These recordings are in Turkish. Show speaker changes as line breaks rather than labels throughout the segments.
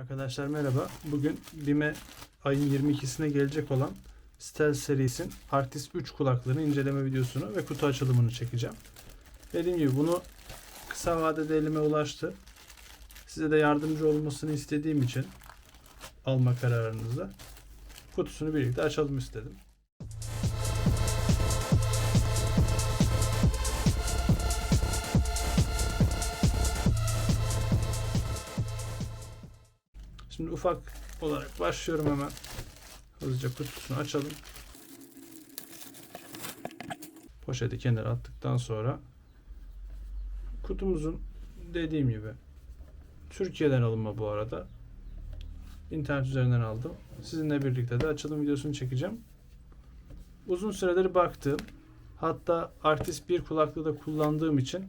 Arkadaşlar merhaba. Bugün BİM'e ayın 22'sine gelecek olan Stealth serisinin Artist 3 kulaklığını inceleme videosunu ve kutu açılımını çekeceğim. Dediğim gibi bunu kısa vadede elime ulaştı. Size de yardımcı olmasını istediğim için alma kararınızda kutusunu birlikte açalım istedim. Şimdi ufak olarak başlıyorum hemen. Hızlıca kutusunu açalım. Poşeti kenara attıktan sonra kutumuzun dediğim gibi Türkiye'den alınma bu arada. İnternet üzerinden aldım. Sizinle birlikte de açılım videosunu çekeceğim. Uzun süredir baktığım hatta Artist bir kulaklığı da kullandığım için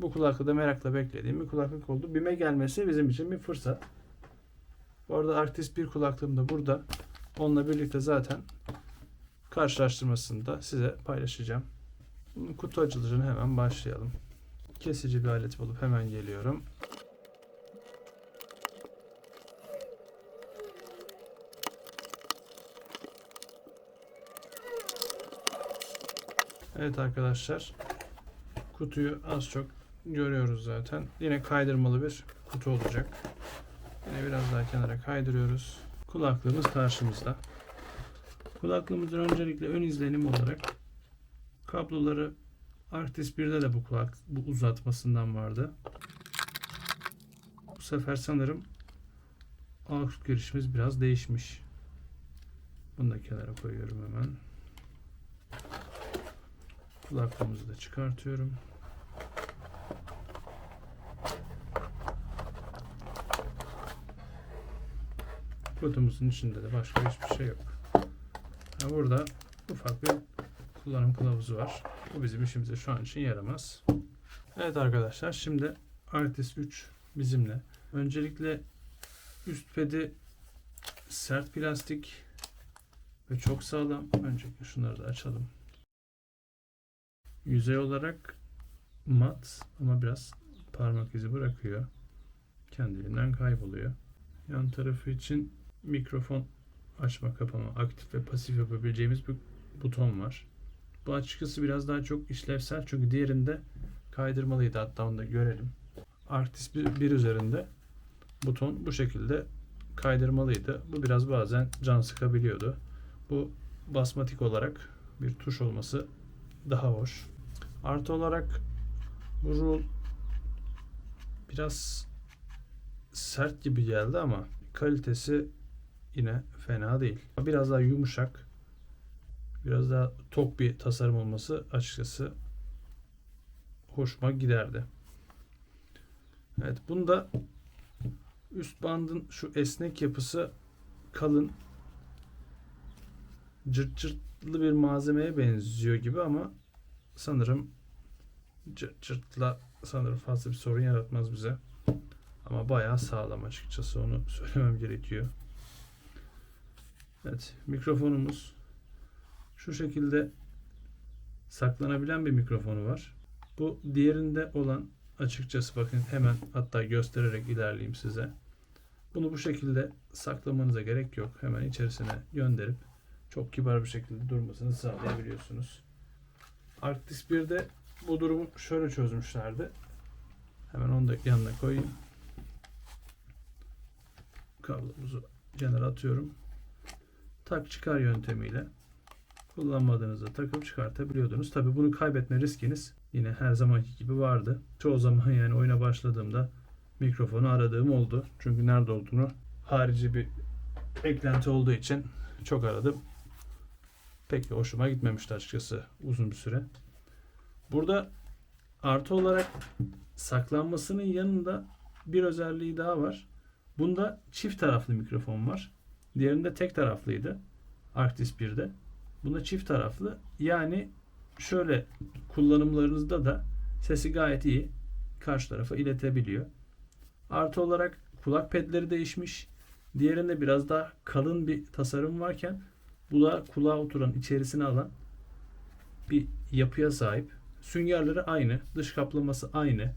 bu kulaklığı da merakla beklediğim bir kulaklık oldu. BİM'e gelmesi bizim için bir fırsat. Bu arada Artist bir kulaklığım da burada. Onunla birlikte zaten karşılaştırmasını da size paylaşacağım. Bunun kutu açılışını hemen başlayalım. Kesici bir alet bulup hemen geliyorum. Evet arkadaşlar. Kutuyu az çok görüyoruz zaten. Yine kaydırmalı bir kutu olacak. Yine biraz daha kenara kaydırıyoruz. Kulaklığımız karşımızda. Kulaklığımızın öncelikle ön izlenim olarak kabloları Artist 1'de de bu kulak bu uzatmasından vardı. Bu sefer sanırım aux girişimiz biraz değişmiş. Bunu da kenara koyuyorum hemen. Kulaklığımızı da çıkartıyorum. Kutumuzun içinde de başka hiçbir şey yok. Ha, burada ufak bir kullanım kılavuzu var. Bu bizim işimize şu an için yaramaz. Evet arkadaşlar şimdi Artist 3 bizimle. Öncelikle üst pedi sert plastik ve çok sağlam. Öncelikle şunları da açalım. Yüzey olarak mat ama biraz parmak izi bırakıyor. Kendiliğinden kayboluyor. Yan tarafı için mikrofon açma kapama aktif ve pasif yapabileceğimiz bir buton var. Bu açıkçası biraz daha çok işlevsel çünkü diğerinde kaydırmalıydı hatta onu da görelim. Artist bir, bir üzerinde buton bu şekilde kaydırmalıydı. Bu biraz bazen can sıkabiliyordu. Bu basmatik olarak bir tuş olması daha hoş. Artı olarak bu rule biraz sert gibi geldi ama kalitesi yine fena değil. Biraz daha yumuşak, biraz daha tok bir tasarım olması açıkçası hoşuma giderdi. Evet, bunda üst bandın şu esnek yapısı kalın, cırt cırtlı bir malzemeye benziyor gibi ama sanırım cırt cırtla sanırım fazla bir sorun yaratmaz bize. Ama bayağı sağlam açıkçası onu söylemem gerekiyor. Evet mikrofonumuz şu şekilde saklanabilen bir mikrofonu var. Bu diğerinde olan açıkçası bakın hemen hatta göstererek ilerleyeyim size. Bunu bu şekilde saklamanıza gerek yok. Hemen içerisine gönderip çok kibar bir şekilde durmasını sağlayabiliyorsunuz. Arctis 1'de bu durumu şöyle çözmüşlerdi. Hemen onu da yanına koyayım kablomuzu kenara atıyorum. Tak çıkar yöntemiyle kullanmadığınızda takıp çıkartabiliyordunuz. Tabi bunu kaybetme riskiniz yine her zamanki gibi vardı. Çoğu zaman yani oyuna başladığımda mikrofonu aradığım oldu. Çünkü nerede olduğunu harici bir eklenti olduğu için çok aradım. Pek hoşuma gitmemişti açıkçası uzun bir süre. Burada artı olarak saklanmasının yanında bir özelliği daha var. Bunda çift taraflı mikrofon var. Diğerinde tek taraflıydı. Arctis 1'de. Bunda çift taraflı. Yani şöyle kullanımlarınızda da sesi gayet iyi karşı tarafa iletebiliyor. Artı olarak kulak pedleri değişmiş. Diğerinde biraz daha kalın bir tasarım varken bu da kulağa oturan, içerisine alan bir yapıya sahip. Süngerleri aynı, dış kaplaması aynı.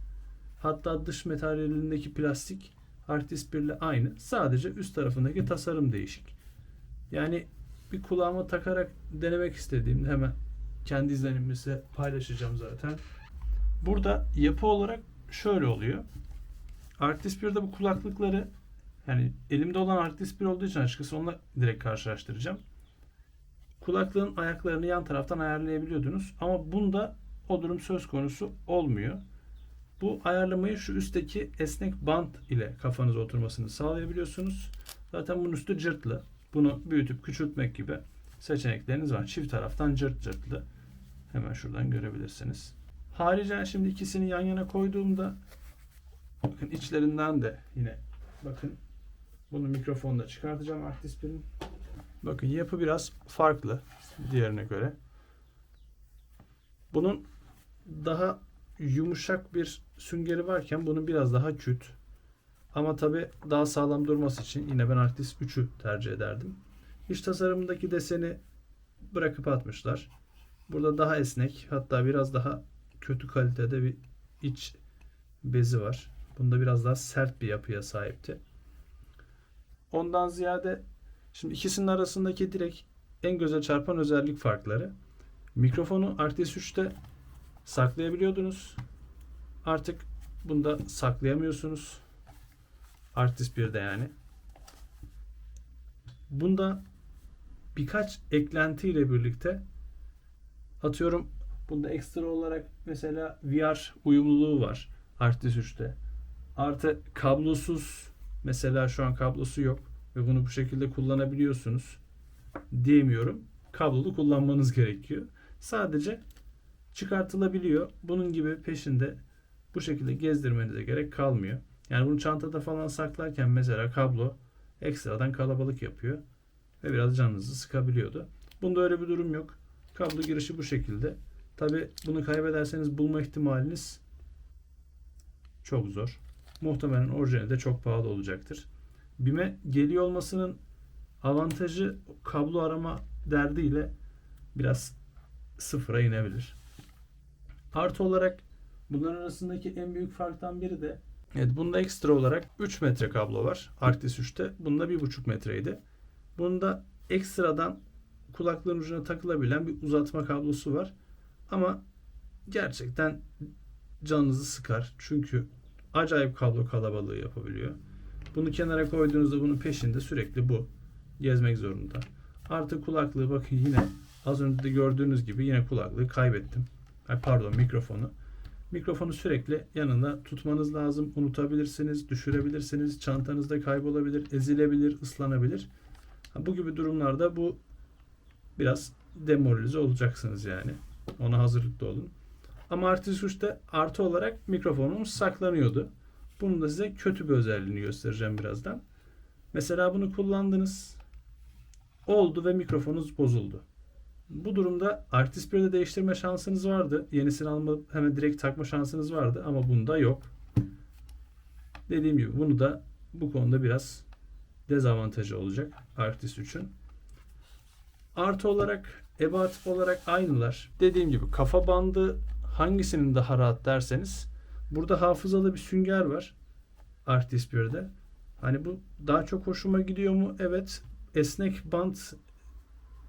Hatta dış materyalindeki plastik Arctis 1 ile aynı. Sadece üst tarafındaki tasarım değişik. Yani bir kulağıma takarak denemek istediğimde hemen kendi izlenimimi size paylaşacağım zaten. Burada yapı olarak şöyle oluyor. Arctis 1'de bu kulaklıkları yani elimde olan Arctis 1 olduğu için açıkçası onunla direkt karşılaştıracağım. Kulaklığın ayaklarını yan taraftan ayarlayabiliyordunuz. Ama bunda o durum söz konusu olmuyor. Bu ayarlamayı şu üstteki esnek bant ile kafanıza oturmasını sağlayabiliyorsunuz. Zaten bunun üstü cırtlı. Bunu büyütüp küçültmek gibi seçenekleriniz var. Çift taraftan cırt cırtlı. Hemen şuradan görebilirsiniz. Haricen şimdi ikisini yan yana koyduğumda bakın içlerinden de yine bakın bunu mikrofonda çıkartacağım Arctis 1'in. Bakın yapı biraz farklı diğerine göre. Bunun daha yumuşak bir süngeri varken bunun biraz daha küt. Ama tabi daha sağlam durması için yine ben Arctis 3'ü tercih ederdim. İç tasarımındaki deseni bırakıp atmışlar. Burada daha esnek hatta biraz daha kötü kalitede bir iç bezi var. Bunda biraz daha sert bir yapıya sahipti. Ondan ziyade şimdi ikisinin arasındaki direkt en göze çarpan özellik farkları. Mikrofonu Arctis 3'te saklayabiliyordunuz. Artık bunda saklayamıyorsunuz. Artist 1'de yani. Bunda birkaç eklenti ile birlikte atıyorum bunda ekstra olarak mesela VR uyumluluğu var Artist 3'te. Artı kablosuz mesela şu an kablosu yok ve bunu bu şekilde kullanabiliyorsunuz diyemiyorum. Kablolu kullanmanız gerekiyor. Sadece çıkartılabiliyor. Bunun gibi peşinde bu şekilde gezdirmenize gerek kalmıyor. Yani bunu çantada falan saklarken mesela kablo ekstradan kalabalık yapıyor ve biraz canınızı sıkabiliyordu. Bunda öyle bir durum yok. Kablo girişi bu şekilde. Tabi bunu kaybederseniz bulma ihtimaliniz çok zor. Muhtemelen orijinali de çok pahalı olacaktır. BİM'e geliyor olmasının avantajı kablo arama derdiyle biraz sıfıra inebilir. Artı olarak bunların arasındaki en büyük farktan biri de Evet bunda ekstra olarak 3 metre kablo var. Arctis 3'te. Bunda 1,5 metreydi. Bunda ekstradan kulaklığın ucuna takılabilen bir uzatma kablosu var. Ama gerçekten canınızı sıkar. Çünkü acayip kablo kalabalığı yapabiliyor. Bunu kenara koyduğunuzda bunun peşinde sürekli bu. Gezmek zorunda. Artı kulaklığı bakın yine az önce de gördüğünüz gibi yine kulaklığı kaybettim. Ay pardon mikrofonu. Mikrofonu sürekli yanında tutmanız lazım. Unutabilirsiniz, düşürebilirsiniz, çantanızda kaybolabilir, ezilebilir, ıslanabilir. Bu gibi durumlarda bu biraz demoralize olacaksınız yani. Ona hazırlıklı olun. Ama Arctis 3'te artı olarak mikrofonumuz saklanıyordu. Bunun da size kötü bir özelliğini göstereceğim birazdan. Mesela bunu kullandınız. Oldu ve mikrofonunuz bozuldu. Bu durumda Arctis 1'de değiştirme şansınız vardı. Yenisini alma hemen direkt takma şansınız vardı ama bunda yok. Dediğim gibi bunu da bu konuda biraz dezavantajı olacak Arctis 3'ün. Artı olarak ebat olarak aynılar. Dediğim gibi kafa bandı hangisinin daha rahat derseniz burada hafızalı bir sünger var Arctis 1'de. Hani bu daha çok hoşuma gidiyor mu? Evet. Esnek bant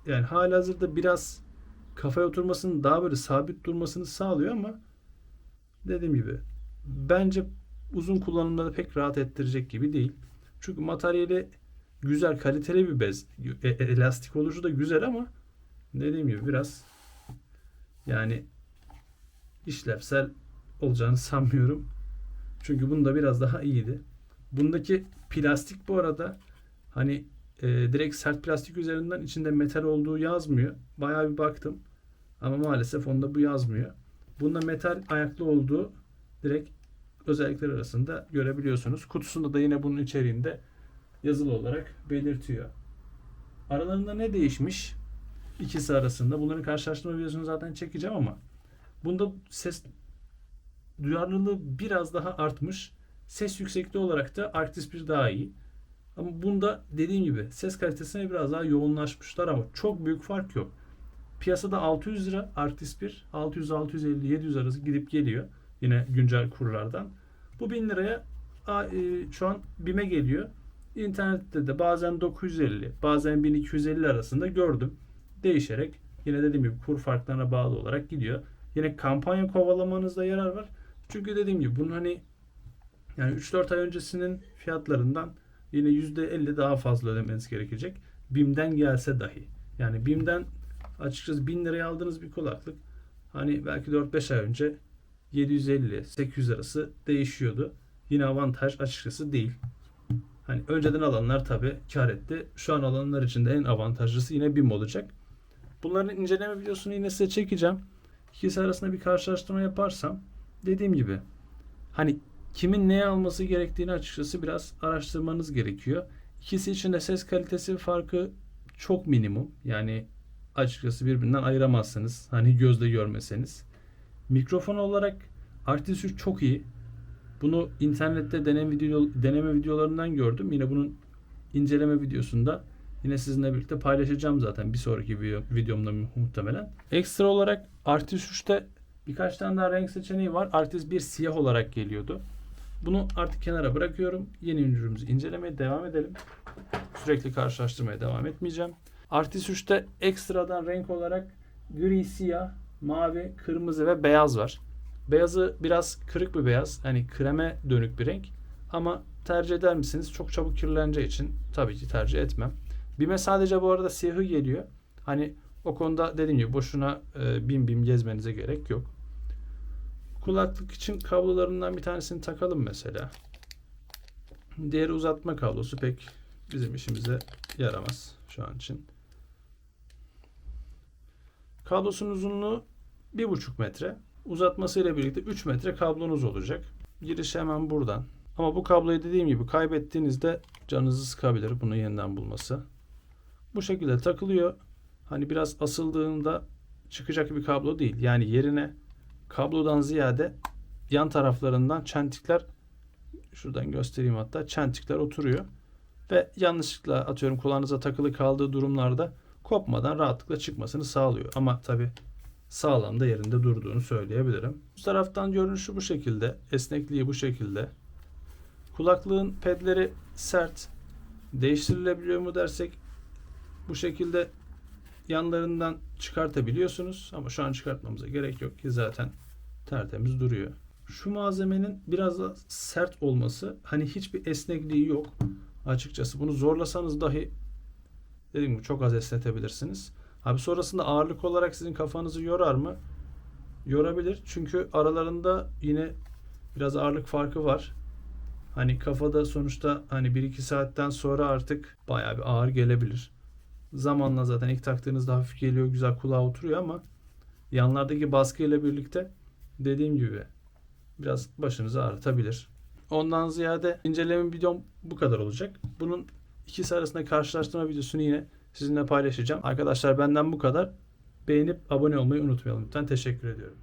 yani halihazırda biraz kafaya oturmasını daha böyle sabit durmasını sağlıyor ama dediğim gibi bence uzun kullanımda da pek rahat ettirecek gibi değil. Çünkü materyali güzel, kaliteli bir bez. E, e, elastik oluşu da güzel ama dediğim gibi biraz yani işlevsel olacağını sanmıyorum. Çünkü bunda biraz daha iyiydi. Bundaki plastik bu arada hani e, direkt sert plastik üzerinden içinde metal olduğu yazmıyor. Bayağı bir baktım. Ama maalesef onda bu yazmıyor. Bunda metal ayaklı olduğu direkt özellikler arasında görebiliyorsunuz. Kutusunda da yine bunun içeriğinde yazılı olarak belirtiyor. Aralarında ne değişmiş? İkisi arasında. Bunların karşılaştırma videosunu zaten çekeceğim ama bunda ses duyarlılığı biraz daha artmış. Ses yüksekliği olarak da Arctis 1 daha iyi. Ama bunda dediğim gibi ses kalitesine biraz daha yoğunlaşmışlar ama çok büyük fark yok. Piyasada 600 lira Arctis 1, 600, 650, 700 arası gidip geliyor. Yine güncel kurlardan. Bu 1000 liraya e, şu an BİM'e geliyor. İnternette de bazen 950, bazen 1250 arasında gördüm. Değişerek yine dediğim gibi kur farklarına bağlı olarak gidiyor. Yine kampanya kovalamanızda yarar var. Çünkü dediğim gibi bunun hani yani 3-4 ay öncesinin fiyatlarından yine %50 daha fazla ödemeniz gerekecek. BİM'den gelse dahi. Yani BİM'den açıkçası 1000 liraya aldığınız bir kulaklık hani belki 4-5 ay önce 750-800 arası değişiyordu. Yine avantaj açıkçası değil. Hani önceden alanlar tabi kar etti. Şu an alanlar için de en avantajlısı yine BİM olacak. Bunların inceleme videosunu yine size çekeceğim. İkisi arasında bir karşılaştırma yaparsam dediğim gibi hani kimin neye alması gerektiğini açıkçası biraz araştırmanız gerekiyor. İkisi için de ses kalitesi farkı çok minimum. Yani açıkçası birbirinden ayıramazsınız. Hani gözle görmeseniz. Mikrofon olarak Artis 3 çok iyi. Bunu internette deneme, video, deneme videolarından gördüm. Yine bunun inceleme videosunda yine sizinle birlikte paylaşacağım zaten bir sonraki video, videomda muhtemelen. Ekstra olarak Artis 3'te birkaç tane daha renk seçeneği var. Artis 1 siyah olarak geliyordu. Bunu artık kenara bırakıyorum. Yeni ürünümüzü incelemeye devam edelim. Sürekli karşılaştırmaya devam etmeyeceğim. Artis 3'te ekstradan renk olarak gri, siyah, mavi, kırmızı ve beyaz var. Beyazı biraz kırık bir beyaz. Hani kreme dönük bir renk. Ama tercih eder misiniz? Çok çabuk kirleneceği için tabii ki tercih etmem. Bime sadece bu arada siyahı geliyor. Hani o konuda dediğim gibi boşuna e, bim bim gezmenize gerek yok. Kulaklık için kablolarından bir tanesini takalım mesela. Diğeri uzatma kablosu pek bizim işimize yaramaz şu an için. Kablosunun uzunluğu 1,5 metre. Uzatması ile birlikte 3 metre kablonuz olacak. Giriş hemen buradan. Ama bu kabloyu dediğim gibi kaybettiğinizde canınızı sıkabilir bunu yeniden bulması. Bu şekilde takılıyor. Hani biraz asıldığında çıkacak bir kablo değil. Yani yerine kablodan ziyade yan taraflarından çentikler şuradan göstereyim hatta çentikler oturuyor. Ve yanlışlıkla atıyorum kulağınıza takılı kaldığı durumlarda kopmadan rahatlıkla çıkmasını sağlıyor. Ama tabi sağlam da yerinde durduğunu söyleyebilirim. Bu taraftan görünüşü bu şekilde. Esnekliği bu şekilde. Kulaklığın pedleri sert. Değiştirilebiliyor mu dersek bu şekilde yanlarından çıkartabiliyorsunuz. Ama şu an çıkartmamıza gerek yok ki zaten tertemiz duruyor. Şu malzemenin biraz da sert olması hani hiçbir esnekliği yok. Açıkçası bunu zorlasanız dahi dediğim gibi çok az esnetebilirsiniz. Abi sonrasında ağırlık olarak sizin kafanızı yorar mı? Yorabilir. Çünkü aralarında yine biraz ağırlık farkı var. Hani kafada sonuçta hani 1-2 saatten sonra artık bayağı bir ağır gelebilir. Zamanla zaten ilk taktığınızda hafif geliyor, güzel kulağa oturuyor ama yanlardaki baskı ile birlikte dediğim gibi biraz başınızı ağrıtabilir. Ondan ziyade inceleme videom bu kadar olacak. Bunun ikisi arasında karşılaştırma videosunu yine sizinle paylaşacağım. Arkadaşlar benden bu kadar. Beğenip abone olmayı unutmayalım lütfen. Teşekkür ediyorum.